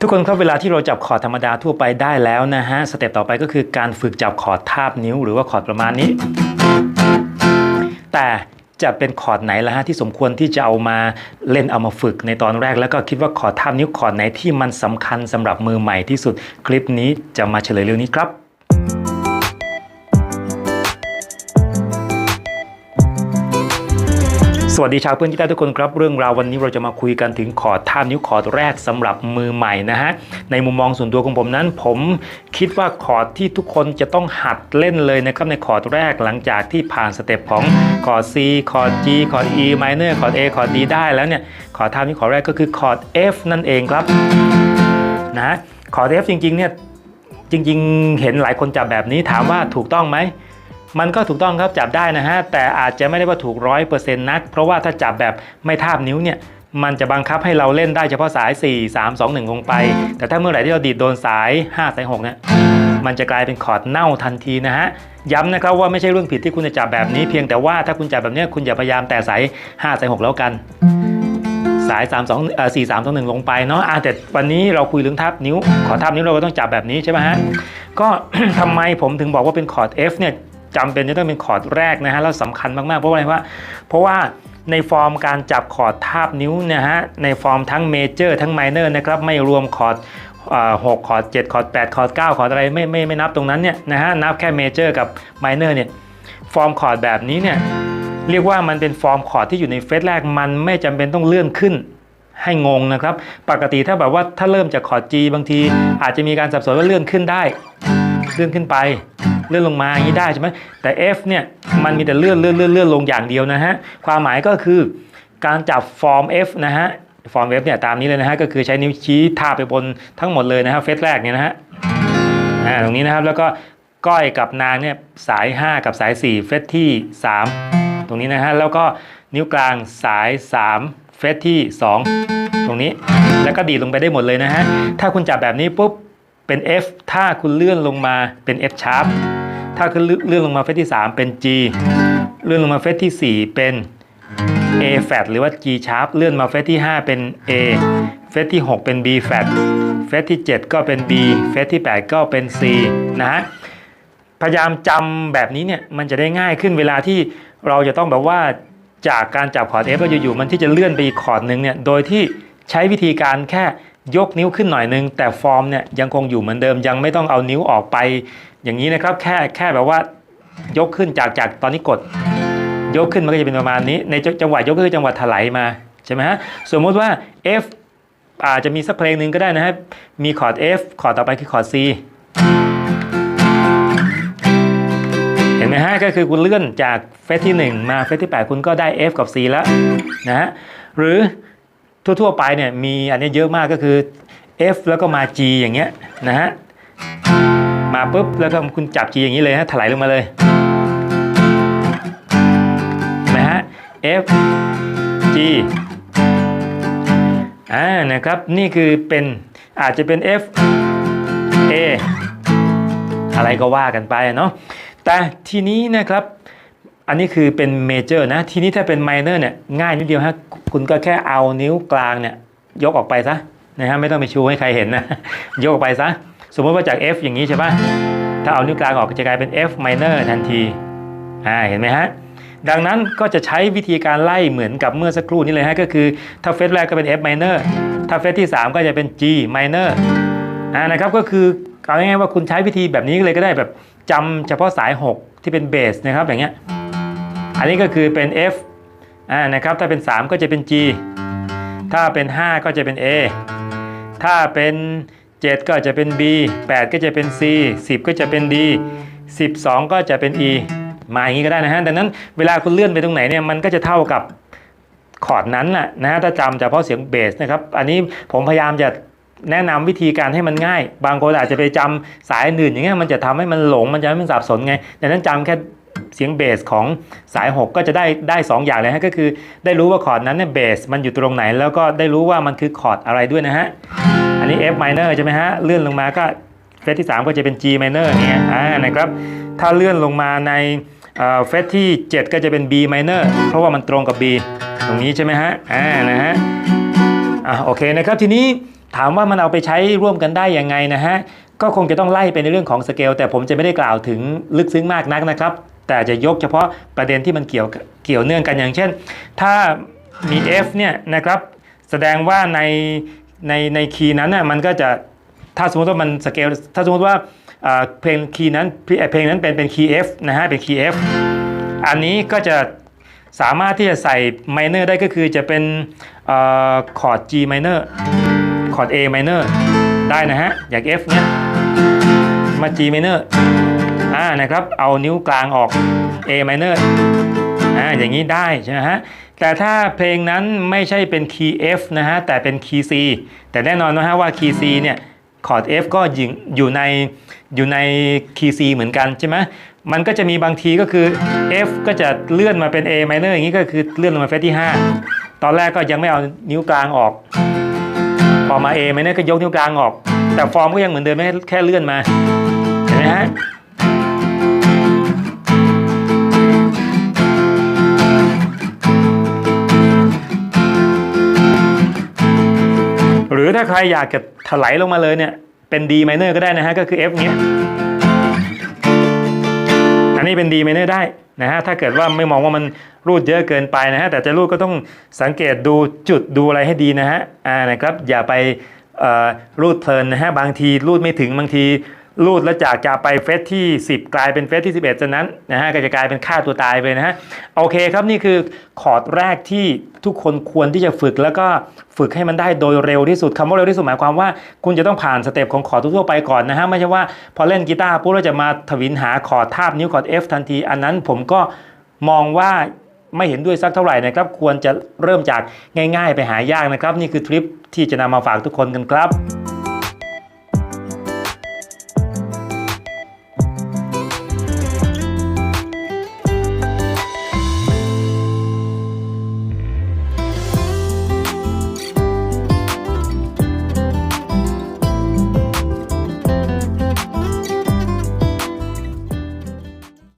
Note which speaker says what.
Speaker 1: ทุกคนครับเวลาที่เราจับคอร์ดธรรมดาทั่วไปได้แล้วนะฮะสเต็ปต่อไปก็คือการฝึกจับคอร์ดทาบนิ้วหรือว่าคอร์ดประมาณนี้ แต่จะเป็นคอร์ดไหนล่ะฮะที่สมควรที่จะเอามาเล่นเอามาฝึกในตอนแรก แล้วก็คิดว่าคอร์ดทาบนิ้วคอร์ดไหนที่มันสำคัญสำหรับมือใหม่ที่สุดคลิปนี้จะมาเฉลยเรื่องนี้ครับ สวัสดีชาวเพื่อนที่ได้ทุกคนครับ เรื่องราววันนี้เราจะมาคุยกันถึงคอร์ดท่านิ้วคอร์ดแรกสำหรับมือใหม่นะฮะในมุมมองส่วนตัวของผมนั้น ผมคิดว่าคอร์ดที่ทุกคนจะต้องหัดเล่นเลยนะครับในคอร์ดแรกหลังจากที่ผ่านสเต็ปของคอร์ด C คอร์ด G คอร์ด E minor คอร์ด A คอร์ด D ได้แล้วเนี่ยคอร์ดท่านิ้วคอร์ดแรกก็คือคอร์ด F นั่นเองครับนะคอร์ด F จริงๆเนี่ยจริง ๆ เห็นหลายคนจับแบบนี้ถามว่าถูกต้องไหม มันก็ถูกต้องครับจับได้นะฮะแต่อาจจะไม่ได้ว่าถูกร้อยเปอร์เซ็นต์นัก เพราะว่าถ้าจับแบบไม่ทาบนิ้วเนี่ยมันจะบังคับให้เราเล่นได้เฉพาะสาย 4 3 2 1 ลงไป แต่ถ้าเมื่อไหร่ที่เราดีดโดนสาย 5 สาย 6 เนี่ย มันจะกลายเป็นคอร์ดเน่าทันทีนะฮะ ย้ำนะครับว่าไม่ใช่เรื่องผิดที่คุณจะจับแบบนี้ เพียงแต่ว่าถ้าคุณจับแบบเนี้ยคุณอย่าพยายามแต่สาย 5 สาย 6 แล้วกัน สาย 3 2เอ่อ4 3 2 1 ลงไปเนาะอะแต่วันนี้เราคุยเรื่องทับนิ้ว ขอทับนิ้วเราก็ต้องจับแบบนี้ใช่ไหมฮะ ก็ทำไมผมถึงบอกว่าเป็นคอร์ด F เนี่ย จำเป็นจะต้องเป็นคอร์ดแรกนะฮะแล้วสำคัญมากๆ เพราะว่าอะไรว่า เพราะว่าในฟอร์มการจับคอร์ดทาบนิ้วนะฮะในฟอร์มทั้งเมเจอร์ทั้งไมเนอร์นะครับไม่รวมคอร์ดหกคอร์ด7คอร์ด8คอร์ด9คอร์ดอะไรไม่ไม่ไม่นับตรงนั้นเนี่ยนะฮะนับแค่เมเจอร์กับไมเนอร์เนี่ยฟอร์มคอร์ดแบบนี้เนี่ยเรียกว่ามันเป็นฟอร์มคอร์ดที่อยู่ในเฟสแรกมันไม่จำเป็นต้องเลื่อนขึ้นให้งงนะครับ ปกติถ้าแบบว่าถ้าเริ่มจากคอร์ด G บางที อาจจะมีการสับสนว่าเลื่อนขึ้นได้ เลื่อนขึ้นไป เลื่อนลงมาอย่างนี้ได้ใช่ไหมแต่ F เนี่ยมันมีแต่เลื่อนเลื่อนเลื่อนเลื่อนลงอย่างเดียวนะฮะความหมายก็คือการจับฟอร์ม F นะฮะฟอร์ม F เนี่ยตามนี้เลยนะฮะก็คือใช้นิ้วชี้ทาไปบนทั้งหมดเลยนะฮะเฟสแรกเนี่ยนะฮะอ่าตรงนี้นะครับแล้วก็ก้อยกับนางเนี่ยสาย 5 กับสาย 4 เฟสที่ 3 ตรงนี้นะฮะแล้วก็นิ้วกลางสาย 3 เฟสที่ 2 ตรงนี้แล้วก็ดีดลงไปได้หมดเลยนะฮะถ้าคุณจับแบบนี้ปุ๊บเป็น F ถ้าคุณเลื่อนลงมาเป็น F sharp ถ้าคุณเลื่อนลงมาเฟสที่ 3 เป็น G เลื่อนลงมาเฟสที่ 4 เป็น A flat หรือว่า G sharp เลื่อนมาเฟสที่ 5 เป็น A เฟสที่ 6 เป็น B flat เฟสที่ 7 ก็เป็น B เฟสที่ 8 ก็เป็น C นะฮะพยายามจำแบบนี้เนี่ยมันจะได้ง่ายขึ้นเวลาที่เราจะต้องแบบว่าจากการจับคอร์ด F แล้วอยู่ๆมันที่จะเลื่อนไปอีกคอร์ดหนึ่งเนี่ยโดยที่ใช้วิธีการแค่ ยกนิ้วขึ้นหน่อยนึง แต่ฟอร์มเนี่ยยังคงอยู่เหมือนเดิมยังไม่ต้องเอานิ้วออกไป อย่างนี้นะครับแค่แค่แบบว่ายกขึ้นจากจากตอนนี้กด ยกขึ้นมันก็จะเป็นประมาณนี้ ในจังหวะยกก็คือจังหวะถลายมาใช่ไหมฮะสมมติว่า F อาจจะมีสักเพลงหนึ่งก็ได้นะฮะมีคอร์ด F คอร์ดต่อไปคือคอร์ด C เห็นไหมฮะก็คือคุณเลื่อนจากเฟสที่ 1 มาเฟสที่ 8 คุณก็ได้ F กับ C แล้วนะฮะหรือ ทั่วๆไปเนี่ยมีอันนี้เยอะมากก็คือ F แล้วก็มา G อย่างเงี้ยนะฮะมาปุ๊บแล้วก็คุณจับ G อย่างนี้เลยฮะถลายลงมาเลยนไหมฮะ F G อ่านะครับนี่คือเป็นอาจจะเป็น F A อะไรก็ว่ากันไปเนาะแต่ทีนี้นะครับ อันนี้คือเป็นเมเจอร์นะ ทีนี้ถ้าเป็นไมเนอร์เนี่ยง่ายนิดเดียวฮะคุณก็แค่เอานิ้วกลางเนี่ยยกออกไปซะนะฮะไม่ต้องไปชูให้ใครเห็นนะ ยกออกไปซะ สมมติว่าจาก F อย่างนี้ใช่ปะถ้าเอานิ้วกลางออกจะกลายเป็น F minor ทันทีอ่าเห็นไหมฮะดังนั้นก็จะใช้วิธีการไล่เหมือนกับเมื่อสักครู่นี้เลยฮะก็คือถ้าเฟสแรกก็เป็น F minor ถ้าเฟสที่ 3 ก็จะเป็น G minor อ่านะครับก็คือเอาง่ายๆว่าคุณใช้วิธีแบบนี้เลยก็ได้แบบจำเฉพาะสาย 6 ที่เป็นเบสนะครับอย่างเงี้ย อันนี้ก็คือเป็น F อ่านะครับถ้าเป็น 3 ก็จะเป็น G ถ้าเป็น 5 ก็จะเป็น A ถ้าเป็น 7 ก็จะเป็น B 8 ก็จะเป็น C 10 ก็จะเป็น D 12 ก็จะเป็น E มาอย่างนี้ก็ได้นะฮะดังนั้นเวลาคุณเลื่อนไปตรงไหนเนี่ยมันก็จะเท่ากับคอร์ดนั้นแหละนะฮะถ้าจำเฉพาะเสียงเบสนะครับอันนี้ผมพยายามจะแนะนำวิธีการให้มันง่าย บางคนอาจจะไปจำสายอื่นอย่างเงี้ยมันจะทำให้มันหลงมันจะให้มันสับสนไงดังนั้นจำแค่ เสียงเบสของสาย 6 ก็จะได้ได้2อย่างเลยฮะก็คือ ได้รู้ว่าคอร์ดนั้นเนี่ยเบสมันอยู่ตรงไหน แล้วก็ได้รู้ว่ามันคือคอร์ดอะไรด้วยนะฮะ อันนี้ F minor ใช่ไหมฮะ เลื่อนลงมาก็เฟสที่ 3 ก็จะเป็น G minor เนี่ยอ่านะครับถ้าเลื่อนลงมาในเฟสที่ 7 ก็จะเป็น B minor เพราะว่ามันตรงกับ B ตรงนี้ใช่ไหมฮะอ่านะฮะอะโอเคนะครับทีนี้ถามว่ามันเอาไปใช้ร่วมกันได้ยังไงนะฮะก็คงจะต้องไล่ไปในเรื่องของสเกลแต่ผมจะไม่ได้กล่าวถึงลึกซึ้งมากนักนะครับ แต่จะยกเฉพาะประเด็นที่มันเกี่ยวเกี่ยวเนื่องกันอย่างเช่น ถ้ามี F เนี่ยนะครับแสดงว่าในในในคีย์นั้นน่ะมันก็จะถ้าสมมติว่ามันสเกลถ้าสมมติว่าอ่าเพลงคีย์นั้นเพลงนั้นเป็นเป็นคีย์ F นะฮะเป็นคีย์ F อันนี้ก็จะสามารถที่จะใส่ minor ได้ก็คือจะเป็นคอร์ด G minor คอร์ด A minor ได้นะฮะ อย่าง F เนี่ยมา G minor อ่า นะครับ เอานิ้วกลางออก A minor อ่าอย่างนี้ได้ใช่ไหมฮะแต่ถ้าเพลงนั้นไม่ใช่เป็นคีย์ F นะฮะแต่เป็นคีย์ C แต่แน่นอนนะฮะว่าคีย์ C เนี่ยคอร์ด F ก็อยู่อยู่ในอยู่ในคีย์ C เหมือนกันใช่ไหมมันก็จะมีบางทีก็คือ F ก็จะเลื่อนมาเป็น A minor อย่างนี้ก็คือเลื่อนลงมาเฟสที่ 5 ตอนแรกก็ยังไม่เอานิ้วกลางออก พอมา A minor ก็ยกนิ้วกลางออก แต่ฟอร์มก็ยังเหมือนเดิมแค่เลื่อนมา เห็นไหมฮะ รือถ้าใครอยากจะถลายลงมาเลยเนี่ย เป็น D minor ก็ได้นะฮะ ก็คือ F เนี้ยอันนี้เป็น D minor ได้นะฮะ ถ้าเกิดว่าไม่มองว่ามันรูดเยอะเกินไปนะฮะ แต่จะรูดก็ต้องสังเกตดูจุดดูอะไรให้ดีนะฮะ อ่านะครับ อย่าไปรูดเพลินนะฮะ บางทีรูดไม่ถึงบางที รูดแล้วจากจะไปเฟสที่ 10 กลายเป็นเฟสที่ 11จากนั้นนะฮะก็จะกลายเป็นค่าตัวตายไปนะฮะโอเคครับนี่คือคอร์ดแรกที่ทุกคนควรที่จะฝึกแล้วก็ฝึกให้มันได้โดยเร็วที่สุดคำว่าเร็วที่สุดหมายความว่า คุณจะต้องผ่านสเต็ปของคอร์ดทั่วไปก่อนนะฮะไม่ใช่ว่าพอเล่นกีตาร์ปุ๊บเราจะมาถวินหาคอร์ดทาบนิ้วคอร์ด F ทันที อันนั้นผมก็มองว่าไม่เห็นด้วยสักเท่าไหร่นะครับ ควรจะเริ่มจากง่าย ๆ ไปหายากนะครับ นี่คือทริปที่จะนำมาฝากทุกคนกันครับ